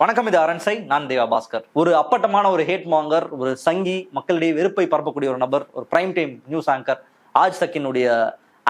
வணக்கம் இது அரண்சை. நான் தேவா பாஸ்கர். ஒரு அப்பட்டமான ஒரு ஹேட் மாங்கர் ஒரு சங்கி மக்களிடையே வெறுப்பை பரப்பக்கூடிய ஒரு நபர் ஒரு prime time news anchor Aaj சக்கினுடைய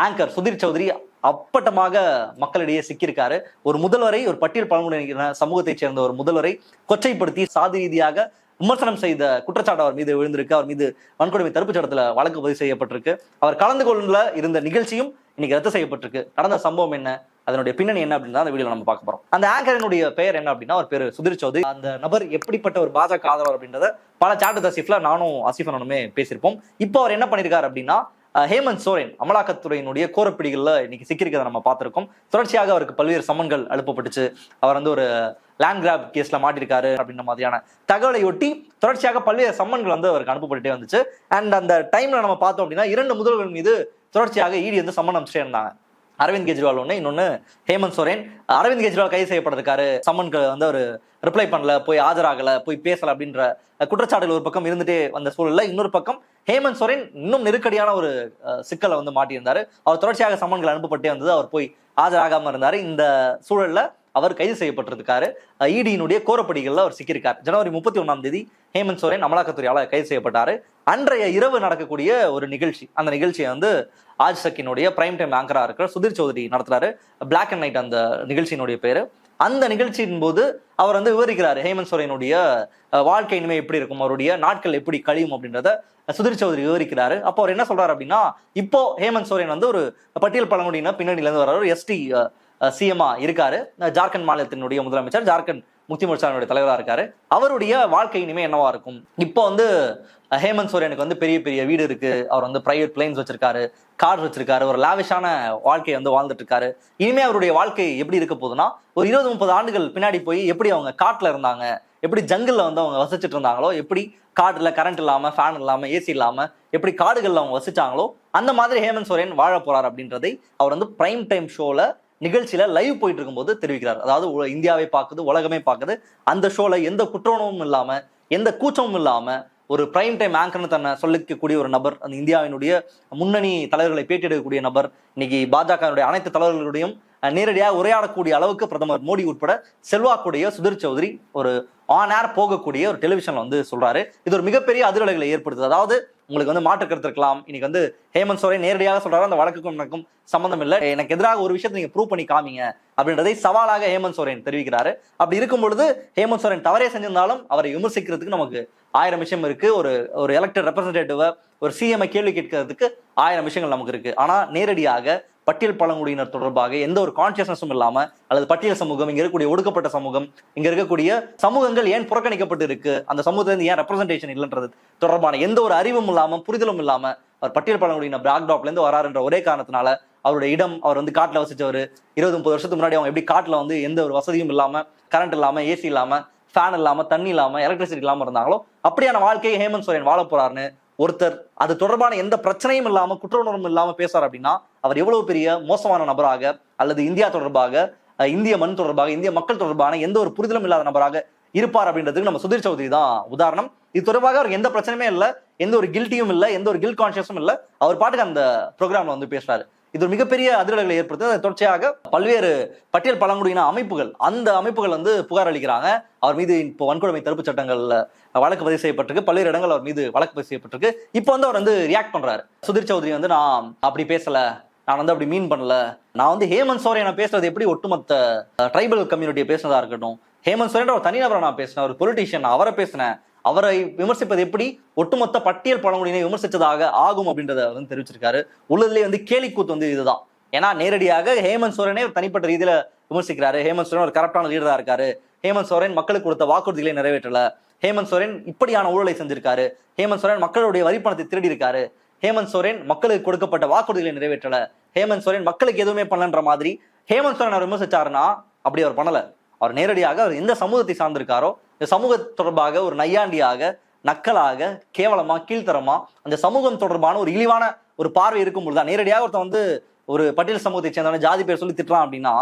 anchor Sudhir Chaudhary அப்பட்டமாக மக்களிடையே சிக்கியிருக்காரு. ஒரு முதல்வரை ஒரு பட்டியல் பழங்குடியின சமூகத்தைச் சேர்ந்த ஒரு முதல்வரை கொச்சைப்படுத்தி சாதி ரீதியாக விமர்சனம் செய்த குற்றச்சாட்டு அவர் மீது விழுந்திருக்கு. அவர் மீது வன்கொடுமை தடுப்புச் சட்டத்துல வழக்கு பதிவு செய்யப்பட்டிருக்கு. அவர் கலந்து கொள்ள இருந்த நிகழ்ச்சியும் இன்னைக்கு ரத்து செய்யப்பட்டிருக்கு. நடந்த சம்பவம் என்ன? அதனுடைய பின்னணி என்ன அப்படின்னு அந்த வீடியோ நம்ம பார்க்க போறோம். அந்த ஆங்கரினுடைய பெயர் என்ன அப்படின்னா அவர் பேர் சுதிர் சௌதரி அந்த நபர் எப்படிப்பட்ட ஒரு பாஜக ஆதரவர் அப்படின்றத பல சாட்டு தசிஃப்ல நானும் ஆசிஃபனுமே பேசியிருப்போம். இப்போ அவர் என்ன பண்ணியிருக்காரு அப்படின்னா ஹேமந்த் சோரன் அமலாக்கத்துறையினுடைய கோரப்பிடிகள்ல இன்னைக்கு சிக்கியிருக்கிறத நம்ம பார்த்திருக்கோம். தொடர்ச்சியாக அவருக்கு பல்வேறு சம்மன்கள் அனுப்பப்பட்டுச்சு. அவர் வந்து ஒரு லேண்ட் கிராப் கேஸ்ல மாட்டிருக்காரு அப்படின்ற மாதிரியான தகவலை ஒட்டி தொடர்ச்சியாக பல்வேறு சம்மன்கள் வந்து அவருக்கு அனுப்பப்பட்டுட்டே வந்துச்சு. அண்ட் அந்த டைம்ல நம்ம பார்த்தோம் அப்படின்னா இரண்டு முதல்வர்கள் மீது தொடர்ச்சியாக இடி வந்து சம்மன் அமைச்சிட்டே இருந்தாங்க. அரவிந்த் கெஜ்ரிவால் ஒன்று இன்னொன்று ஹேமந்த் சோரேன். அரவிந்த் கெஜ்ரிவால் கைது செய்யப்பட்டிருக்காரு. சம்மனுக்கு வந்து அவர் ரிப்ளை பண்ணல போய் ஆஜராகல போய் பேசல அப்படின்ற குற்றச்சாட்டுகள் ஒரு பக்கம் இருந்துட்டே வந்த சூழல்ல இன்னொரு பக்கம் ஹேமந்த் சோரேன் இன்னும் நெருக்கடியான ஒரு சிக்கலை வந்து மாட்டியிருந்தாரு. அவர் தொடர்ச்சியாக சம்மன்கள் அனுப்பப்பட்டே வந்தது அவர் போய் ஆஜராகாமல் இருந்தார். இந்த சூழல்ல அவர் கைது செய்யப்பட்டிருக்காரு. இடியினுடைய e கோரப்படிகளில் அவர் சிக்கியிருக்கார். ஜனவரி முப்பத்தி ஒன்றாம் தேதி ஹேமந்த் சோரன் அமலாக்கத்துறையால் கைது செய்யப்பட்டார். அன்றைய இரவு நடக்கக்கூடிய ஒரு நிகழ்ச்சி. அந்த நிகழ்ச்சியை வந்து ஆஜ் சக்கினுடைய பிரைம் டைம் ஆங்கரா இருக்கிற சுதீர் சௌதரி நடத்துறாரு. பிளாக் அண்ட் நைட் அந்த நிகழ்ச்சியினுடைய பேரு. அந்த நிகழ்ச்சியின் போது அவர் வந்து விவரிக்கிறார் ஹேமந்த் சோரனுடைய வாழ்க்கை இனிமே எப்படி இருக்கும்? அவருடைய நாட்கள் எப்படி கழியும் அப்படின்றத சுதிர் சௌதரி விவரிக்கிறாரு. அப்போ அவர் என்ன சொல்றாரு அப்படின்னா இப்போ ஹேமந்த் சோரன் வந்து ஒரு பட்டியல் பழங்குடியின பின்னணியில இருந்து வர்றாரு. எஸ்டி சிஎம்ஆ இருக்காரு. ஜார்க்கண்ட் மாநிலத்தினுடைய முதலமைச்சர் ஜார்க்கண்ட் முக்தி மோர்ச்சாவினுடைய தலைவராக இருக்காரு. அவருடைய வாழ்க்கை இனிமே என்னவா இருக்கும்? இப்போ வந்து ஹேமந்த் சோரனுக்கு வந்து பெரிய பெரிய வீடு இருக்கு. அவர் வந்து பிரைவேட் பிளைன்ஸ் வச்சிருக்காரு கார் வச்சிருக்காரு ஒரு லாவிஷான வாழ்க்கையை வந்து வாழ்ந்துட்டு இருக்காரு இனிமே அவருடைய வாழ்க்கை எப்படி இருக்க போகுதுன்னா ஒரு இருபது முப்பது ஆண்டுகள் பின்னாடி போய் எப்படி அவங்க காட்டுல இருந்தாங்க எப்படி ஜங்கிள்ல வந்து அவங்க வசிச்சுட்டு இருந்தாங்களோ எப்படி காட்டுல கரண்ட் இல்லாம ஃபேன் இல்லாம ஏசி இல்லாம எப்படி காடுகள்ல அவங்க வசிச்சாங்களோ அந்த மாதிரி ஹேமந்த் சோரன் வாழ போறார் அப்படின்றதை அவர் வந்து பிரைம் டைம் ஷோல நிகழ்ச்சியில லைவ் போயிட்டு இருக்கும்போது தெரிவிக்கிறார். அதாவது இந்தியாவை பார்க்குது உலகமே பார்க்குது. அந்த ஷோல எந்த குற்றோணமும் இல்லாம எந்த கூச்சமும் இல்லாம ஒரு பிரைம் டைம் ஆங்கர்னு தன்னை சொல்லிக்கக்கூடிய ஒரு நபர் அந்த இந்தியாவினுடைய முன்னணி தலைவர்களை பேட்டி எடுக்கக்கூடிய நபர் இன்னைக்கு பாஜகவினுடைய அனைத்து தலைவர்களுடையும் நேரடியாக உரையாடக்கூடிய அளவுக்கு பிரதமர் மோடி உட்பட செல்வாக்குடைய சுதீர் சௌத்ரி ஒரு ஆன் ஏர் போகக்கூடிய ஒரு டெலிவிஷன்ல வந்து சொல்றாரு. இது ஒரு மிகப்பெரிய அதிர்வலைகளை ஏற்படுத்துது. அதாவது உங்களுக்கு வந்து மாற்று கருத்து இருக்கலாம். இன்னைக்கு வந்து ஹேமந்த் சோரே நேரடியாக சொல்றாரு அந்த வழக்குக்கும் எனக்கும் சம்மந்தம் இல்லை. எனக்கு எதிராக ஒரு விஷயத்தை நீங்க ப்ரூவ் பண்ணி காமிங்க அப்படின்றதை சவாலாக ஹேமந்த் சோரன் தெரிவிக்கிறாரு. அப்படி இருக்கும் பொழுது ஹேமந்த் சோரன் தவறே செஞ்சிருந்தாலும் அவரை விமர்சிக்கிறதுக்கு நமக்கு ஆயிரம் விஷயம் இருக்கு. ஒரு ஒரு எலெக்டட் ரெப்ரஸன்டேட்டிவ ஒரு சிஎம்ஐ கேள்வி கேட்கறதுக்கு ஆயிரம் விஷயங்கள் நமக்கு இருக்கு. ஆனா நேரடியாக பட்டியல் பழங்குடியினர் தொடர்பாக எந்த ஒரு கான்சியஸ்னஸும் இல்லாம அல்லது பட்டியல் சமூகம் இங்க இருக்கக்கூடிய ஒடுக்கப்பட்ட சமூகம் இங்க இருக்கக்கூடிய சமூகங்கள் ஏன் புறக்கணிக்கப்பட்டு இருக்கு? அந்த சமூகத்திலிருந்து ஏன் ரெப்ரசன்டேஷன் இல்லைன்றது தொடர்பான எந்த ஒரு அறிவும் இல்லாம புரிதலும் இல்லாம அவர் பட்டியல் பழங்குடியினர் பேக்டாப்ல இருந்து வராருன்ற ஒரே காரணத்தினால அவருடைய இடம் அவர் வந்து காட்டுல வசிச்சவர். இருபது முப்பது வருஷத்துக்கு முன்னாடி அவங்க எப்படி காட்டுல வந்து எந்த ஒரு வசதியும் இல்லாம கரண்ட் இல்லாம ஏசி இல்லாம ஃபேன் இல்லாம தண்ணி இல்லாம எலக்ட்ரிசிட்டி இல்லாம இருந்தாங்களோ அப்படியான வாழ்க்கையை ஹேமந்த் சோரன் வாழ போறாருன்னு ஒருத்தர் அது தொடர்பான எந்த பிரச்சனையும் இல்லாம குற்ற உணர்வும் இல்லாம பேசுறார் அப்படின்னா அவர் எவ்வளவு பெரிய மோசமான நபராக அல்லது இந்தியா தொடர்பாக இந்திய மண் தொடர்பாக இந்திய மக்கள் தொடர்பான எந்த ஒரு புரிதலும் இல்லாத நபராக இருப்பார் அப்படின்றதுக்கு நம்ம சுதீர் சௌத்ரி தான் உதாரணம். இது தொடர்பாக அவருக்கு எந்த பிரச்சனையுமே இல்லை எந்த ஒரு கில்ட்டியும் இல்லை எந்த ஒரு கில் கான்சியஸும் இல்லை. அவர் பாட்டுக்கு அந்த ப்ரோக்ராம்ல வந்து பேசுறாரு. இது ஒரு மிகப்பெரிய அதிர்வுகளை ஏற்படுத்தி அதை தொடர்ச்சியாக பல்வேறு பட்டியல் பழங்குடியின அமைப்புகள் அந்த அமைப்புகள் வந்து புகார் அளிக்கிறாங்க. அவர் மீது இப்போ வன்கொடுமை தடுப்பு சட்டங்கள்ல வழக்கு பதிவு செய்யப்பட்டிருக்கு. பல்வேறு இடங்கள் அவர் மீது வழக்கு பதிவு செய்யப்பட்டிருக்கு. இப்போ வந்து அவர் வந்து ரியாக்ட் பண்றாரு. சுதீர் சௌத்ரி வந்து நான் அப்படி பேசல. நான் வந்து அப்படி மீன் பண்ணல. நான் வந்து ஹேமந்த் சோரனை பேசுறது எப்படி ஒட்டுமொத்த ட்ரைபல் கம்யூனிட்டியை பேசுனதா இருக்கட்டும். ஹேமந்த் சோரேன்ற ஒரு தனிநபரை நான் பேசினேன். ஒரு பொலிட்டீஷியன் அவரை பேசினேன். அவரை விமர்சிப்பது எப்படி? ஒட்டுமொத்த பட்டியல் பழங்குடியினை விமர்சித்ததாக ஆகும் அப்படின்றத வந்து தெரிவிச்சிருக்காரு. உள்ளதுலேயே வந்து கேலிக்கூத்து வந்து இதுதான். ஏன்னா நேரடியாக ஹேமந்த் சோரனே தனிப்பட்ட ரீதியில விமர்சிக்கிறாரு. ஹேமந்த் சோரன் ஒரு கரெக்டான லீடரா இருக்காரு. ஹேமந்த் சோரன் மக்களுக்கு கொடுத்த வாக்குறுதிகளை நிறைவேற்றல. ஹேமந்த் சோரன் இப்படியான ஊழலை செஞ்சிருக்காரு. ஹேமந்த் சோரன் மக்களுடைய வரிப்பணத்தை திருடி இருக்காரு. ஹேமந்த் சோரன் மக்களுக்கு கொடுக்கப்பட்ட வாக்குறுதிகளை நிறைவேற்றல. ஹேமந்த் சோரன் மக்களுக்கு எதுவுமே பண்ணலன்ற மாதிரி ஹேமந்த் சோரன் அவர் விமர்சிச்சாருன்னா அப்படி அவர் பண்ணல. அவர் நேரடியாக அவர் எந்த சமூகத்தை சார்ந்திருக்காரோ இந்த சமூக தொடர்பாக ஒரு நையாண்டியாக நக்கலாக கேவலமா கீழ்த்தரமா அந்த சமூகம் தொடர்பான ஒரு இழிவான ஒரு பார்வை இருக்கும் பொழுதுதான் நேரடியாக ஒருத்தன் வந்து ஒரு பட்டியல் சமூகத்தை சேர்ந்தவன ஜாதி பேர் சொல்லி திட்டுறான் அப்படின்னா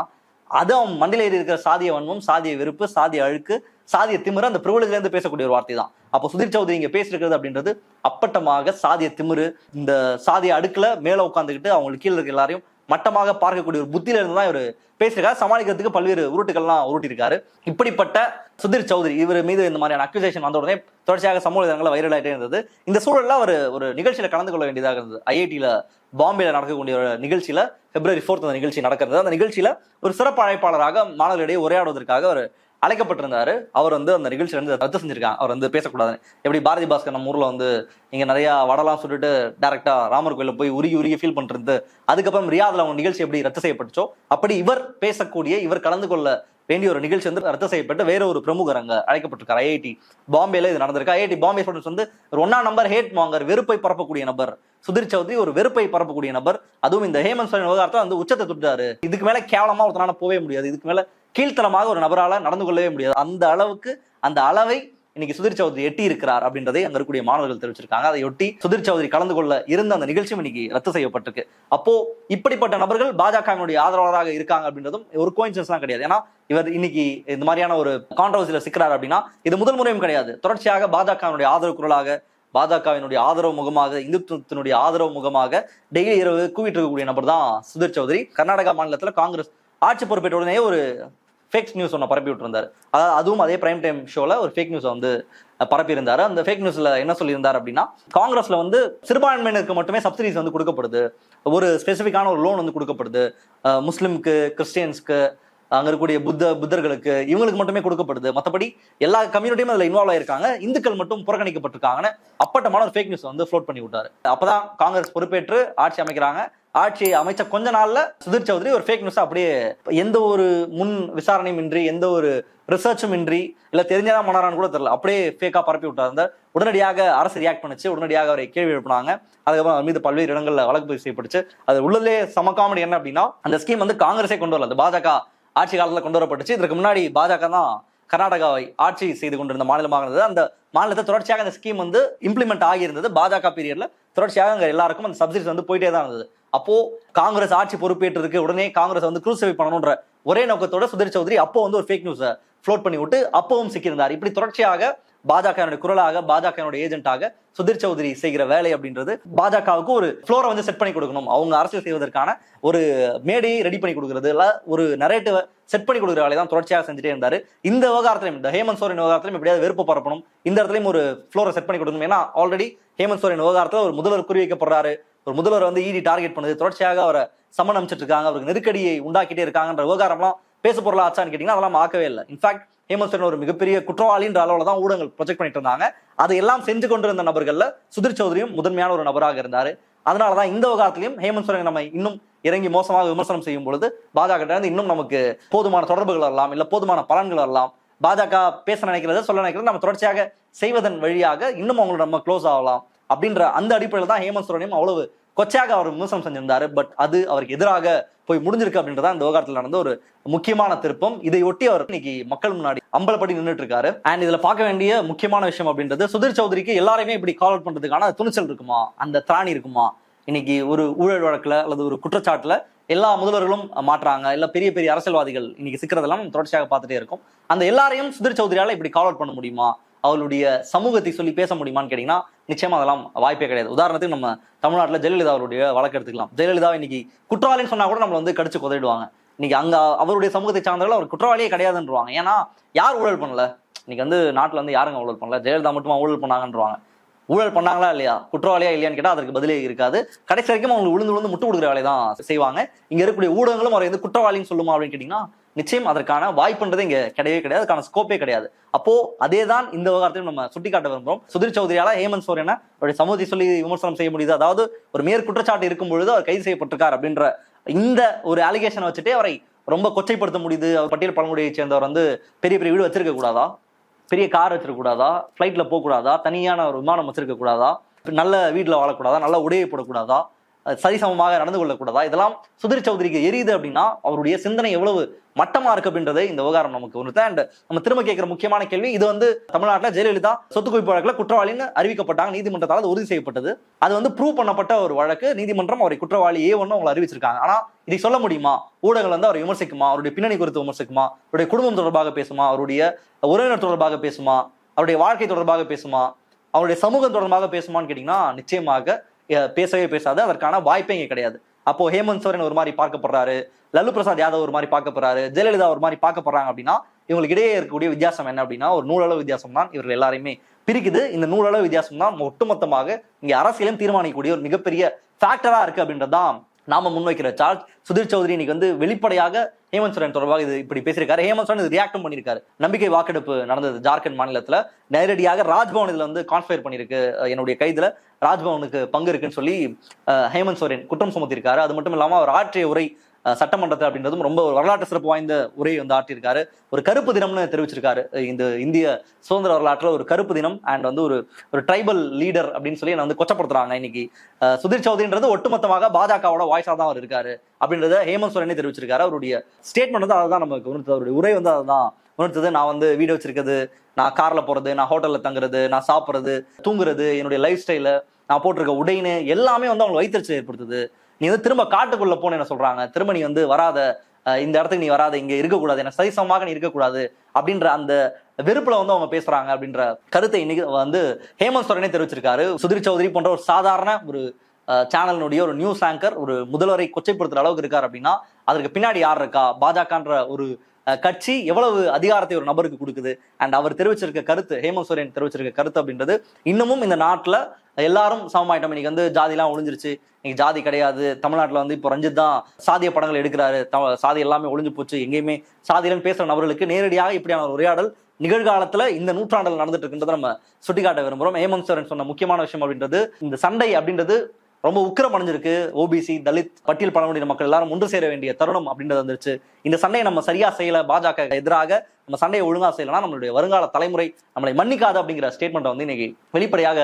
அது அவன் மண்டில ஏறி இருக்கிற சாதிய வன்மம் சாதிய வெறுப்பு சாதிய அழுக்கு சாதிய திமிரு அந்த privilegeல பேசக்கூடிய ஒரு வார்த்தை தான் அப்போ சுதீர் சௌதரி இங்கே பேசிருக்கிறது அப்படின்றது அப்பட்டமாக சாதிய திமிரு இந்த சாதிய அடுக்கில் மேலே உட்காந்துக்கிட்டு அவங்களுக்கு கீழே இருக்க எல்லாரையும் மட்டமாக பார்க்கக்கூடிய ஒரு புத்தியில இருந்து தான் இவர் பேசியிருக்காரு. சமாளிக்கிறதுக்கு பல்வேறு உருட்டுகள்லாம் உருட்டியிருக்காரு. இப்படிப்பட்ட சுதீர் சௌத்ரி இவர் மீது இந்த மாதிரியான அக்யூசேஷன் வந்த உடனே தொடர்ச்சியாக சமூக வலைதளங்களில் வைரல் ஆகிட்டே இருந்தது. இந்த சூழலில் அவர் ஒரு நிகழ்ச்சியில் கலந்து கொள்ள வேண்டியதாக இருந்தது. ஐஐடியில் பாம்பேல நடக்கக்கூடிய ஒரு நிகழ்ச்சியில் பிப்ரவரி ஃபோர்த் அந்த நிகழ்ச்சி நடக்கிறது. அந்த நிகழ்ச்சியில் ஒரு சிறப்பு அழைப்பாளராக மாணவர்களிடையே உரையாடுவதற்காக அவர் அழைக்கப்பட்டிருந்தாரு. அவர் வந்து அந்த நிகழ்ச்சியில இருந்து ரத்து செஞ்சிருக்காங்க. அவர் வந்து பேசக்கூடாது எப்படி பாரதி பாஸ்கர் நம்ம ஊர்ல வந்து இங்க நிறைய வடலாம் சொல்லிட்டு டேரக்டா ராமர் கோயில போய் உருகி உருகி ஃபீல் பண்ணிருந்து அதுக்கப்புறம் ரியாதுல அவங்க நிகழ்ச்சி எப்படி ரத்து செய்யப்பட்டுச்சோ அப்படி இவர் பேசக்கூடிய இவர் கலந்து கொள்ள வேண்டிய ஒரு நிகழ்ச்சி வந்து ரத்து செய்யப்பட்டு வேற ஒரு பிரமுகர் அங்க அழைக்கப்பட்டிருக்காரு. ஐஐடி பாம்பேல இது நடந்திருக்கு. ஐஐடி பாம்பே ஸ்டூடெண்ட்ஸ் வந்து ஒரு ஒன்னா நம்பர் ஹேட் வாங்கர் வெறுப்பை பரப்பக்கூடிய நபர். சுதிர் சௌத்ரி ஒரு வெறுப்பை பரப்பக்கூடிய நபர். அதுவும் இந்த ஹேமந்த் சோரன் விவகாரத்தை வந்து உச்சத்தை தொட்டாரு. இதுக்கு மேல கேவலமா ஒருத்தனால போகவே முடியாது. இதுக்கு மேல கீழ்த்தனமாக ஒரு நபரால நடந்து கொள்ளவே முடியாது. அந்த அளவுக்கு அந்த அளவை இன்னைக்கு சுதீர் சௌத்ரி எட்டி இருக்கிறார் அப்படின்றதை அங்க இருக்கக்கூடிய மாணவர்கள் தெரிவிச்சிருக்காங்க. அதை ஒட்டி சுதீர் சௌத்ரி கலந்து கொள்ள இருந்த அந்த நிகழ்ச்சியும் இன்னைக்கு ரத்து செய்யப்பட்டிருக்கு. அப்போ இப்படிப்பட்ட நபர்கள் பாஜகவினுடைய ஆதரவாளராக இருக்காங்க அப்படின்றதும் ஒரு கோயின்சன்ஸ் தான் கிடையாது. ஏன்னா இவர் இன்னைக்கு இந்த மாதிரியான ஒரு கான்ட்ரவர்சியில சிக்கிறார் அப்படின்னா இது முதல் முறையும் கிடையாது. தொடர்ச்சியாக பாஜகவினுடைய ஆதரவு குரலாக பாஜகவினுடைய ஆதரவு முகமாக இந்துத்துவத்தினுடைய ஆதரவு முகமாக டெய்லி இரவு கூவிட்டு இருக்கக்கூடிய நபர் தான் சுதீர் சௌத்ரி. கர்நாடகா மாநிலத்துல காங்கிரஸ் ஆட்சி பொறுப்பேற்ற உடனே ஒரு ஃபேக் நியூஸ் ஒன்று பரப்பி விட்டுருந்தார். அதாவது அதுவும் அதே பிரைம் டைம் ஷோவில் ஒரு ஃபேக் நியூஸ் வந்து பரப்பியிருந்தார். அந்த ஃபேக் நியூஸில் என்ன சொல்லியிருந்தார் அப்படின்னா காங்கிரஸில் வந்து சிறுபான்மையினருக்கு மட்டுமே சப்சிடிஸ் வந்து கொடுக்கப்படுது. ஒரு ஸ்பெசிஃபிக்கான ஒரு லோன் வந்து கொடுக்கப்படுது. முஸ்லீம்க்கு முஸ்லிம்க்கு கிறிஸ்டியன்ஸ்க்கு அங்கே இருக்கக்கூடிய புத்த புத்தர்களுக்கு இவங்களுக்கு மட்டுமே கொடுக்கப்படுது. மற்றபடி எல்லா கம்யூனிட்டியும் அதில் இன்வால்வ் ஆயிருக்காங்க. இந்துக்கள் மட்டும் புறக்கணிக்கப்பட்டிருக்காங்கன்னு அப்பட்டமான ஒரு ஃபேக் நியூஸ் வந்து ஃப்ளோட் பண்ணி விட்டாரு. அப்பதான் காங்கிரஸ் பொறுப்பேற்று ஆட்சி அமைக்கிறாங்க. ஆட்சி அமைச்ச கொஞ்ச நாள்ல சுதீர் சௌத்ரி ஒரு ஃபேக் நியூஸ் அப்படியே எந்த ஒரு முன் விசாரணையும் இன்றி எந்த ஒரு ரிசர்ச்சும் இன்றி இல்ல தெரிஞ்சதான் பண்ணாரான்னு கூட தெரியல அப்படியே ஃபேக்கா பரப்பி விட்டாரு. உடனடியாக அரசு ரியாக்ட் பண்ணுச்சு உடனடியாக அவரை கேள்வி எழுப்பினாங்க. அதுக்கப்புறம் அவர் மீது பல்வேறு இடங்கள்ல வழக்கு பதிவு செய்யப்பட்டுச்சு. அது உள்ளதுலே சம காமெடி என்ன அப்படின்னா அந்த ஸ்கீம் வந்து காங்கிரஸே கொண்டு வரல. அந்த பாஜக ஆட்சி காலத்துல கொண்டு வரப்பட்டுச்சு. இதற்கு முன்னாடி பாஜக தான் கர்நாடகாவை ஆட்சி செய்து கொண்டிருந்த மாநிலமாக இருந்தது. அந்த மாநிலத்தை தொடர்ச்சியாக அந்த ஸ்கீம் வந்து இம்ப்ளிமெண்ட் ஆகியிருந்தது பாஜக பீரியட்ல தொடர்ச்சியாக அங்கே எல்லாருக்கும் அந்த சப்சிடிஸ் வந்து போயிட்டே தான் இருந்தது. அப்போ காங்கிரஸ் ஆட்சி பொறுப்பேற்றிருக்கு உடனே காங்கிரஸ் வந்து குரூசிஃபை பண்ணணுன்ற ஒரே நோக்கத்தோட சுதீர் சௌத்ரி அப்போ வந்து ஒரு ஃபேக் நியூஸை ஃப்ளோட் பண்ணி விட்டு அப்பவும் சிக்கியிருந்தார். இப்படி தொடர்ச்சியாக பாஜகனுடைய குரலாக பாஜகவினுடைய ஏஜென்ட்டாக சுதீர் சௌத்ரி செய்கிற வேலை அப்படின்றது பாஜகவுக்கு ஒரு ஃப்ளோரை வந்து செட் பண்ணி கொடுக்கணும். அவங்க அரசியல் செய்வதற்கான ஒரு மேடையை ரெடி பண்ணி கொடுக்கறது இல்ல ஒரு நரேட்டிவ் செட் பண்ணி கொடுக்குற வேலையை தான் தொடர்ச்சியாக செஞ்சுட்டே இருந்தாரு. இந்த விவகாரத்திலையும் இந்த ஹேமந்த் சோரன் விவகாரத்திலையும் எப்படியாவது வெறுப்பு பரப்பணும். இந்த இடத்துலையும் ஒரு ஃப்ளோரை செட் பண்ணி கொடுக்கணும். ஏன்னா ஆல்ரெடி ஹேமந்த் சோரன் விவகாரத்தில் ஒரு முதல்வர் குறிவைக்கப்படுறாரு ஒரு முதல்வர் வந்து இடி டார்கெட் பண்ணுது. தொடர்ச்சியாக அவரை சம்மன் அமைச்சிட்டு இருக்காங்க அவருக்கு நெருக்கடியை உண்டாக்கிட்டே இருக்காங்கன்ற விவகாரம்லாம் பேச பொருளா ஆச்சான்னு கேட்டீங்கன்னா அதெல்லாம் ஆக்கவே இல்லை. இன்ஃபேக்ட் ஹேமந்த் சோரன் ஒரு மிகப்பெரிய குற்றவாளின்ற அளவுல தான் ஊடகங்கள் ப்ரொஜெக்ட் பண்ணிட்டு இருந்தாங்க. அதையெல்லாம் செஞ்சு கொண்டிருந்த நபர்கள்ல சுதிர் சௌதரியும் முதன்மையான ஒரு நபராக இருந்தாரு. அதனாலதான் இந்த விவகாரத்திலையும் ஹேமந்த் சோரன் நம்ம இன்னும் இறங்கி மோசமாக விமர்சனம் செய்யும் பொழுது பாஜக இன்னும் நமக்கு போதுமான தொடர்புகள் வரலாம் இல்ல போதுமான பலன்கள் வரலாம். பாஜக பேச நினைக்கிறத சொல்ல நினைக்கிறத நம்ம தொடர்ச்சியாக செய்வதன் வழியாக இன்னும் அவங்களோட நம்ம க்ளோஸ் ஆகலாம். அப்படின்ற அந்த அடிப்படையில் தான் ஹேமந்த் சோரனையும் அவ்வளவு கொச்சையாக அவர் விமர்சனம் செஞ்சிருந்தாரு. பட் அது அவருக்கு எதிராக போய் முடிஞ்சிருக்கு அப்படின்றத இந்த விவகாரத்தில் நடந்த ஒரு முக்கியமான திருப்பம். இதை ஒட்டி அவர் இன்னைக்கு மக்கள் முன்னாடி அம்பலப்படி நின்றுட்டு இருக்காரு அண்ட் இதுல பார்க்க வேண்டிய முக்கியமான விஷயம் அப்படின்றது சுதீர் சௌத்ரிக்கு எல்லாரையுமே இப்படி கால் அவுட் பண்றதுக்கான துணிச்சல் இருக்குமா? அந்த திராணி இருக்குமா? இன்னைக்கு ஒரு ஊழல் வழக்குல அல்லது ஒரு குற்றச்சாட்டுல எல்லா முதல்வர்களும் மாற்றாங்க இல்ல பெரிய பெரிய அரசியல்வாதிகள் இன்னைக்கு சிக்கிறதெல்லாம் தொடர்ச்சியாக பார்த்துட்டே இருக்கும். அந்த எல்லாரையும் சுதீர் சௌத்ரியால இப்படி கால் அவுட் பண்ண முடியுமா? அவளுடைய சமூகத்தை சொல்லி பேச முடியுமான்னு கேட்டீங்கன்னா நிச்சயமா அதெல்லாம் வாய்ப்பே கிடையாது. உதாரணத்துக்கு நம்ம தமிழ்நாட்டில் ஜெயலலிதா அவருடைய வழக்கு எடுத்துக்கலாம். ஜெயலலிதா இன்னைக்கு குற்றவாளின்னு சொன்னா கூட நம்மள வந்து கடிச்சு குதறிடுவாங்க. இன்னைக்கு அங்க அவருடைய சமூகத்தை சார்ந்தவர்கள் அவர் குற்றவாளியே கிடையாதுன்றாங்க ஏன்னா யார் ஊழல் பண்ணல? இன்னைக்கு வந்து நாட்டில் வந்து யாருங்க ஊழல் பண்ணல? ஜெயலலிதா மட்டுமா ஊழல் பண்ணாங்கன்றாங்க ஊழல் பண்ணாங்களா இல்லையா? குற்றவாளியா இல்லையான்னு கேட்டால் அதற்கு பதிலே இருக்காது. கடைசி வரைக்கும் அவங்களுக்கு விழுந்து விழுந்து முட்டு கொடுக்குற வேலையை தான் செய்வாங்க. இங்கே இருக்கக்கூடிய ஊடகங்களும் அவரை வந்து குற்றவாளின்னு சொல்லுமா அப்படின்னு கேட்டிங்கன்னா நிச்சயம் அதற்கான வாய்ப்புன்றது இங்க கிடையவே கிடையாது. அதுக்கான ஸ்கோப்பே கிடையாது. அப்போ அதே தான் இந்த விவகாரத்தையும் நம்ம சுட்டிக்காட்ட விரும்புறோம். சுதிர் சௌத்ரியால ஹேமந்த் சோரனை அவருடைய சமூகத்தை சொல்லி விமர்சனம் செய்ய முடியுது. அதாவது ஒரு மேற் குற்றச்சாட்டு இருக்கும் பொழுது அவர் கைது செய்யப்பட்டிருக்கார் அப்படின்ற இந்த ஒரு அலிகேஷனை வச்சுட்டே அவரை ரொம்ப கொச்சைப்படுத்த முடியுது. அவர் பட்டியல் பழங்குடியை சேர்ந்தவர் வந்து பெரிய பெரிய வீடு வச்சிருக்க கூடாதா? பெரிய கார் வச்சிருக்க கூடாதா? ஃப்ளைட்ல போக கூடாதா தனியான ஒரு விமானம் வச்சிருக்க கூடாதா? நல்ல வீட்டில் வாழக்கூடாதா? நல்ல உடையை போடக்கூடாதா? சரிசமமாக நடந்து கொள்ளக்கூடாதா? இதெல்லாம் சுதிர் சௌத்ரிக்கு எரியுது அப்படின்னா அவருடைய சிந்தனை எவ்வளவு மட்டமா இருக்கு அப்படின்றதை இந்த விவகாரம் நமக்கு உணர்த்த அண்ட் நம்ம திரும்ப கேட்கிற முக்கியமான கேள்வி இது வந்து தமிழ்நாட்டில் ஜெயலலிதா சொத்து குவிப்பு வழக்கில் குற்றவாளின்னு அறிவிக்கப்பட்டாங்க நீதிமன்றத்தால் அது உறுதி செய்யப்பட்டது. அது வந்து ப்ரூவ் பண்ணப்பட்ட ஒரு வழக்கு நீதிமன்றம் அவரை குற்றவாளி ஏ ஒன்று அவங்களை அறிவிச்சிருக்காங்க. ஆனா இதை சொல்ல முடியுமா? ஊடகங்கள் வந்து அவரை விமர்சிக்குமா? அவருடைய பின்னணி குறித்து விமர்சிக்குமா? அவருடைய குடும்பம் தொடர்பாக பேசுமா? அவருடைய உறவினர் தொடர்பாக பேசுமா? அவருடைய வாழ்க்கை தொடர்பாக பேசுமா? அவருடைய சமூகம் தொடர்பாக பேசுமான்னு கேட்டீங்கன்னா நிச்சயமாக பேசவே பேசாது. அதற்கான வாய்ப்பே இங்கே கிடையாது. அப்போ ஹேமந்த் சோரன் ஒரு மாதிரி பார்க்கப்படுறாரு. லல்லு பிரசாத் யாதவ் ஒரு மாதிரி பார்க்கப்படுறாரு. ஜெயலலிதா ஒரு மாதிரி பார்க்கப்படுறாங்க அப்படின்னா இவங்களுக்கு இடையே இருக்கக்கூடிய வித்தியாசம் என்ன அப்படின்னா ஒரு நூலளவு வித்தியாசம் தான் இவர்கள் எல்லாரையுமே பிரிக்குது. இந்த நூலளவு வித்தியாசம் தான் ஒட்டுமொத்தமாக இங்கே அரசியலும் தீர்மானிக்கக்கூடிய ஒரு மிகப்பெரிய ஃபேக்டரா இருக்கு அப்படின்றதான் நாம முன்வைக்கிற சார்ஜ் சுதீர் சௌத்ரி இன்னைக்கு வந்து வெளிப்படையாக ஹேமந்த் சோரன் தொடர்பாக இது இப்படி பேசியிருக்காரு. ஹேமந்த் சோரன் இது ரியாக்டும் பண்ணியிருக்காரு. நம்பிக்கை வாக்கெடுப்பு நடந்தது ஜார்க்கண்ட் மாநிலத்தில். நேரடியாக ராஜ்பவன் இதுல வந்து கான்ஸ்பயர் பண்ணியிருக்கு என்னுடைய கைதுல. ராஜ்பவனுக்கு பங்கு இருக்குன்னு சொல்லி ஹேமந்த் சோரன் குற்றம் சுமத்திருக்காரு அது மட்டும் இல்லாம அவர் ஆற்றிய உரை சட்டமன்றத்தில் அப்படின்றதும் ரொம்ப ஒரு வரலாற்று சிறப்பு வாய்ந்த உரை வந்து ஆட்டியிருக்காரு ஒரு கருப்பு தினம்னு தெரிவிச்சிருக்காரு. இந்த இந்திய சுதந்திர வரலாற்றில் ஒரு கருப்பு தினம் அண்ட் வந்து ஒரு ஒரு ட்ரைபல் லீடர் அப்படின்னு சொல்லி என்னை வந்து கொச்சப்படுத்துறாங்க இன்னைக்கு. சுதீர் சௌத்ரின்றது ஒட்டுமொத்தமாக பாஜகவோட வாய்ஸாக தான் அவர் இருக்காரு அப்படின்றத ஹேமந்த் சோரனே தெரிவிச்சிருக்காரு. அவருடைய ஸ்டேட்மெண்ட் வந்து அதுதான் நமக்கு உணர்த்தது அவருடைய உரை வந்து அதுதான் உணர்த்தது. நான் வந்து வீடு வச்சிருக்கிறது நான் கார்ல போறது நான் ஹோட்டல்ல தங்குறது நான் சாப்பிட்றது தூங்குறது என்னுடைய லைஃப் ஸ்டைலு நான் போட்டிருக்க உடைன்னு எல்லாமே வந்து அவங்களுக்கு வைத்தறிச்சல் ஏற்படுத்துது. நீ வந்து திரும்ப காட்டுக்குள்ள போன என்ன சொல்றாங்க? திரும்ப நீ வந்து வராத இந்த இடத்துக்கு நீ வராத இங்க இருக்கக்கூடாது என்ன சரிசமமாக நீ இருக்கக்கூடாது அப்படின்ற அந்த வெறுப்புல வந்து அவங்க பேசுறாங்க அப்படின்ற கருத்தை இன்னைக்கு வந்து ஹேமந்த் சோரனே தெரிவிச்சிருக்காரு. சுதீர் சௌதரி போன்ற ஒரு சாதாரண ஒரு சேனலினுடைய ஒரு நியூஸ் ஆங்கர் ஒரு முதல்வரை கொச்சைப்படுத்துற அளவுக்கு இருக்காரு அப்படின்னா அதற்கு பின்னாடி யார் இருக்கா? பாஜகன்ற ஒரு கட்சி எவ்வளவு அதிகாரத்தை ஒரு நபருக்கு கொடுக்குது? அண்ட் அவர் தெரிவிச்சிருக்க கருத்து ஹேமந்த் சோரன் தெரிவிச்சிருக்க கருத்து அப்படின்றது இன்னமும் இந்த நாட்டுல எல்லாரும் சமமாயிட்டோம். இன்னைக்கு வந்து ஜாதிலாம் ஒளிஞ்சிருச்சு. இன்னைக்கு ஜாதி கிடையாது. தமிழ்நாட்டில் வந்து இப்போ ரஞ்சித் தான் சாதிய படங்கள் எடுக்கிறாரு. த- சாதி எல்லாமே ஒளிஞ்சு போச்சு. எங்கேயுமே சாதியிலன்னு பேசுகிற நபர்களுக்கு நேரடியாக இப்படியான ஒரு உரையாடல் நிகழ்காலத்தில் இந்த நூற்றாண்டில் நடந்துட்டு இருக்கின்றத நம்ம சுட்டிக்காட்ட விரும்புறோம். ஹேமந்த் சோரன் சொன்ன முக்கியமான விஷயம் அப்படின்றது இந்த சண்டை அப்படின்றது ரொம்ப உக்கிரம் அடைஞ்சிருக்கு. ஓபிசி தலித் பட்டியல் பழங்குடியின மக்கள் எல்லாரும் ஒன்று சேர வேண்டிய தருணம் அப்படின்றது வந்துருச்சு. இந்த சண்டையை நம்ம சரியா செய்யல. பாஜக எதிராக நம்ம சண்டையை ஒழுங்காக செய்யலைன்னா நம்மளுடைய வருங்கால தலைமுறை நம்மளை மன்னிக்காது அப்படிங்கிற ஸ்டேட்மெண்ட்டை வந்து இன்னைக்கு வெளிப்படையாக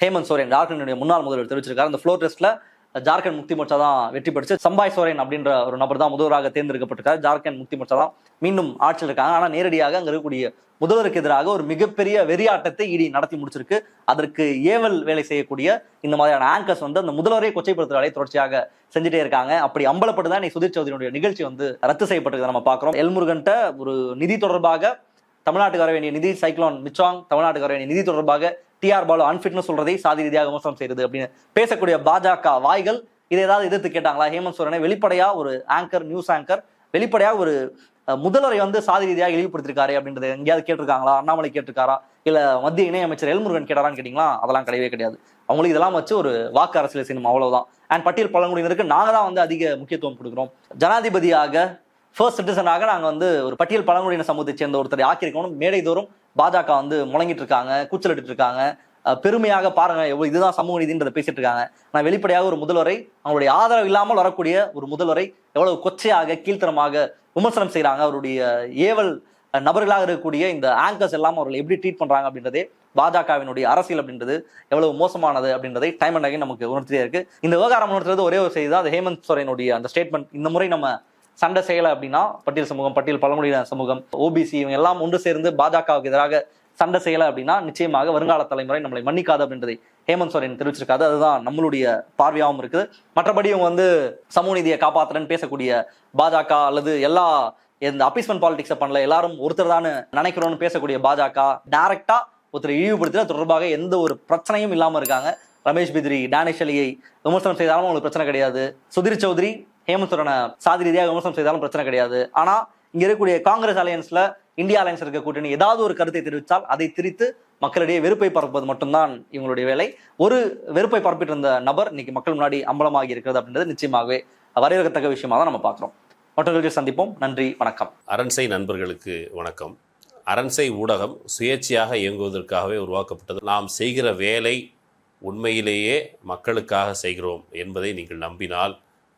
ஹேமந்த் சோரன் ஜார்க்கண்டுடைய முன்னாள் முதல்வர் தெரிவிச்சிருக்காரு. அந்த ஃப்ளோர் டெஸ்ட்ல ஜார்க்கண்ட் முக்தி மோர்ச்சா தான் வெற்றி பெற்று சம்பாய் சோரன் அப்படின்ற ஒரு நபர் தான் முதல்வராக தேர்ந்தெடுக்கப்பட்டிருக்காரு. ஜார்க்கண்ட் முக்தி மோர்ச்சா தான் மீண்டும் ஆட்சியில் இருக்காங்க. ஆனா நேரடியாக அங்க இருக்கக்கூடிய முதல்வருக்கு எதிராக ஒரு மிகப்பெரிய வெறியாட்டத்தை இடி நடத்தி முடிச்சிருக்கு. அதற்கு ஏவல் வேலை செய்யக்கூடிய இந்த மாதிரியான ஆங்கர்ஸ் வந்து அந்த முதல்வரை கொச்சைப்படுத்துற வேலையை தொடர்ச்சியாக செஞ்சுட்டே இருக்காங்க. அப்படி அம்பலப்பட்டு தான் சுதீர் சௌதரியுடைய நிகழ்ச்சி வந்து ரத்து செய்யப்பட்டதை நம்ம பார்க்குறோம். எல்முருகன்ட்ட ஒரு நிதி தொடர்பாக தமிழ்நாட்டுக்கு வர வேண்டிய நிதி சைக்ளோன் மிச்சாங் தமிழ்நாட்டுக்கு வர வேண்டிய நிதி தொடர்பாக டிஆர் பாலு அன்ஃபிட்னு சொல்றதை சாதி ரீதியாக விமர்சனம் செய்யுது அப்படின்னு பேசக்கூடிய பாஜக வாய்கள் இதை ஏதாவது எதிர்த்து கேட்டாங்களா? ஹேமந்த் சோரனை வெளிப்படையா ஒரு ஆங்கர் நியூஸ் ஆங்கர் வெளிப்படையா ஒரு முதல்வரை வந்து சாதி ரீதியாக இழிவுபடுத்திருக்காரு அப்படின்றத எங்கேயாவது கேட்டிருக்காங்களா? அண்ணாமலை கேட்டிருக்காரா? இல்ல மத்திய இணையமைச்சர் எல்முருகன் கேட்டாரான்னு கேட்டீங்களா? அதெல்லாம் கிடையவே கிடையாது. அவங்களுக்கு இதெல்லாம் வச்சு ஒரு வாக்கு அரசியல் செய்யணும் அவ்வளவுதான். அண்ட் பட்டியல் பழங்குடியினருக்கு நாங்க தான் வந்து அதிக முக்கியத்துவம் கொடுக்குறோம். ஜனாதிபதியாக ஃபர்ஸ்ட் சிட்டிசனாக நாங்கள் வந்து ஒரு பட்டியல் பழங்குடியின சமூகத்தை சேர்ந்த ஒருத்தரை ஆக்கியிருக்கணும். மேடை தோறும் பாஜக வந்து முழங்கிட்டு இருக்காங்க கூச்சலிட்டு இருக்காங்க பெருமையாக பாருங்க எவ்வளவு இதுதான் சமூக நீதின்றதை பேசிட்டு இருக்காங்க ஆனா வெளிப்படையாக ஒரு முதல்வரை அவங்களுடைய ஆதரவு இல்லாமல் வரக்கூடிய ஒரு முதல்வரை எவ்வளவு கொச்சையாக கீழ்த்தரமாக விமர்சனம் செய்கிறாங்க அவருடைய ஏவல் நபர்களாக இருக்கக்கூடிய இந்த ஆங்கர்ஸ் எல்லாம் அவர்கள் எப்படி ட்ரீட் பண்றாங்க அப்படின்றதே பாஜகவினுடைய அரசியல் அப்படின்றது எவ்வளவு மோசமானது அப்படின்றதை டைம் அண்ட் நமக்கு உணர்த்தியே இருக்கு. இந்த விவகாரம் உணர்த்துறது ஒரே ஒரு செய்தி தான் அது ஹேமந்த் சோரனுடைய அந்த ஸ்டேட்மெண்ட் இந்த முறை நம்ம சண்டை செய்யலை அப்படின்னா பட்டியல் சமூகம் பட்டியல் பழங்குடியின சமூகம் ஓபிசி இவங்க எல்லாம் ஒன்று சேர்ந்து பாஜகவுக்கு எதிராக சண்டை செய்யலை அப்படின்னா நிச்சயமாக வருங்கால தலைமுறை நம்மளை மன்னிக்காது அப்படின்றதை ஹேமந்த் சோரன் தெரிவிச்சிருக்காது அதுதான் நம்மளுடைய பார்வையாகவும் இருக்குது. மற்றபடி இவங்க வந்து சமூக நீதியை காப்பாத்துறேன்னு பேசக்கூடிய பாஜக அல்லது எல்லா இந்த அப்பீஸ்மெண்ட் பாலிடிக்ஸை பண்ணல எல்லாரும் ஒருத்தர் தான் நினைக்கிறோம்னு பேசக்கூடிய பாஜக டைரக்டா ஒருத்தர் இழிவுபடுத்தின தொடர்பாக எந்த ஒரு பிரச்சனையும் இல்லாமல் இருக்காங்க. ரமேஷ் பித்ரி டேனிஷ் அலியை விமர்சனம் செய்தாலும் உங்களுக்கு பிரச்சனை கிடையாது. சுதீர் சௌத்ரி ஹேமந்த் சோரனை சாதி ரீதியாக விமர்சனம் செய்தாலும் பிரச்சனை கிடையாது. ஆனா இங்க இருக்கக்கூடிய காங்கிரஸ் அலையன்ஸ்ல இந்தியா அலையன்ஸ் இருக்க கூட்டணி ஏதாவது ஒரு கருத்தை தெரிவித்தால் அதை திரித்து மக்களிடையே வெறுப்பை பரப்புவது மட்டும்தான் இவங்களுடைய வேலை. ஒரு வெறுப்பை பரப்பிட்டு இருந்த நபர் இன்னைக்கு மக்கள் முன்னாடி அம்பலமாகி இருக்கிறது அப்படின்றது நிச்சயமாகவே வரவேற்கத்தக்க விஷயமா தான் நம்ம பார்க்குறோம். மற்றவர்கள் சந்திப்போம். நன்றி வணக்கம். அரண்சை நண்பர்களுக்கு வணக்கம். அரண்சை ஊடகம் சுயேட்சையாக இயங்குவதற்காகவே உருவாக்கப்பட்டது. நாம் செய்கிற வேலை உண்மையிலேயே மக்களுக்காக செய்கிறோம் என்பதை நீங்கள் நம்பினால்